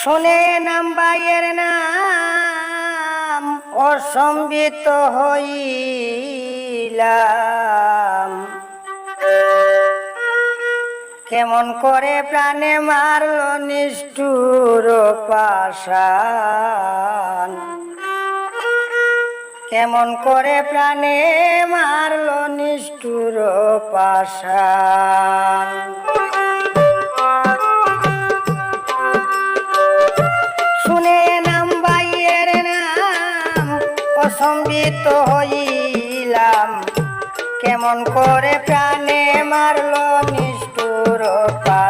শুনে নাম বাইয়ের নাম, অসম্বিত হইলাম। কেমন করে প্রাণে মারল নিষ্ঠুর পাশান কেমন করে প্রাণে মারল নিষ্ঠুর পাশান অসম্বিত হইলাম। কেমন করে প্রাণে মারল নিষ্ঠুর পাশান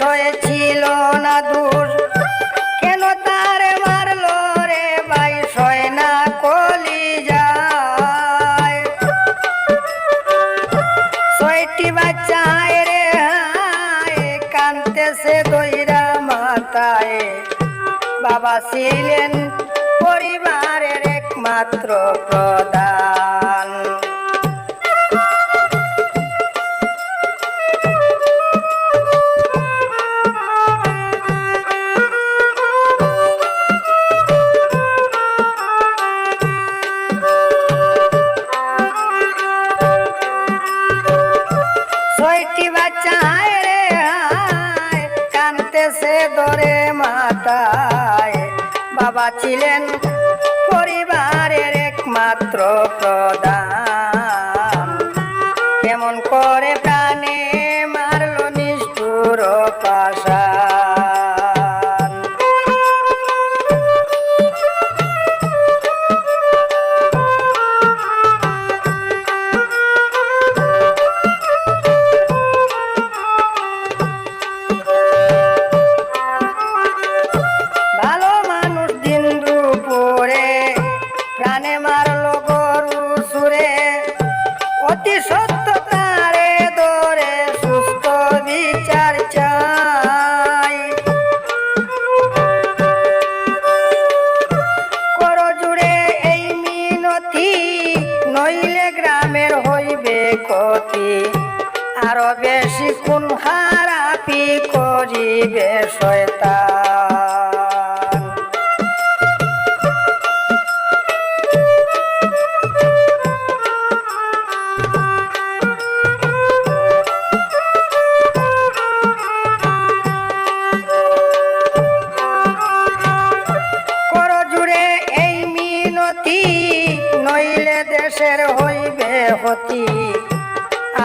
বিষয়ে ছিল না দোষ কেন তার মারলো রে ভাই? সয় না কলি যায়। ছয়টি বাচ্চায় রে হায় কানতেছে দইরা মাথায়। বাবা ছিলেন পরিবারের একমাত্র প্রধান। দরে মাথায়। বাবা ছিলেন পরিবারের একমাত্র প্রধান। কেমন করে প্রাণে মারল নিষ্ঠুর পাশান বিচার চাই। কর জুড়ে এই মিনতি, নইলে গ্রামের হইবে ক্ষতি। আরও বেশি কোন হারাপি করিবে শয়তান। দেশের হইবে হতি,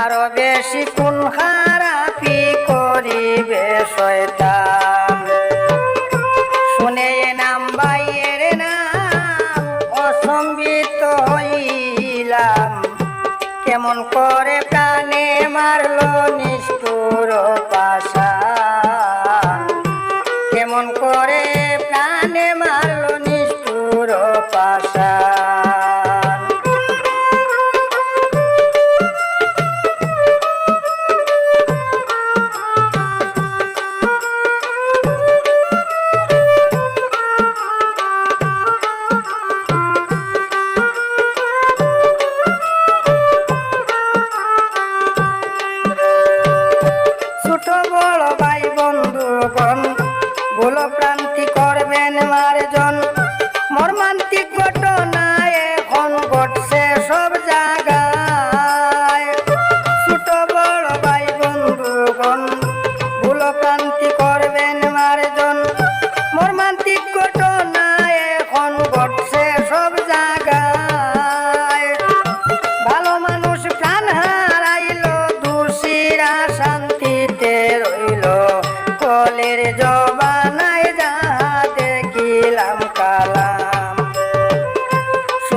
আরও বেশি কোন হারাপি করিবে শয়তান। শুনে নাম বাইয়ের নাম, অসম্বিত হইলাম। কেমন করে প্রাণে মারল নিষ্ঠুর পাশা। কেমন করে প্রাণে মারল নিষ্ঠুর পাশা। করবেন মারজন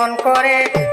কেমন করে প্রাণে মারল নিষ্ঠুর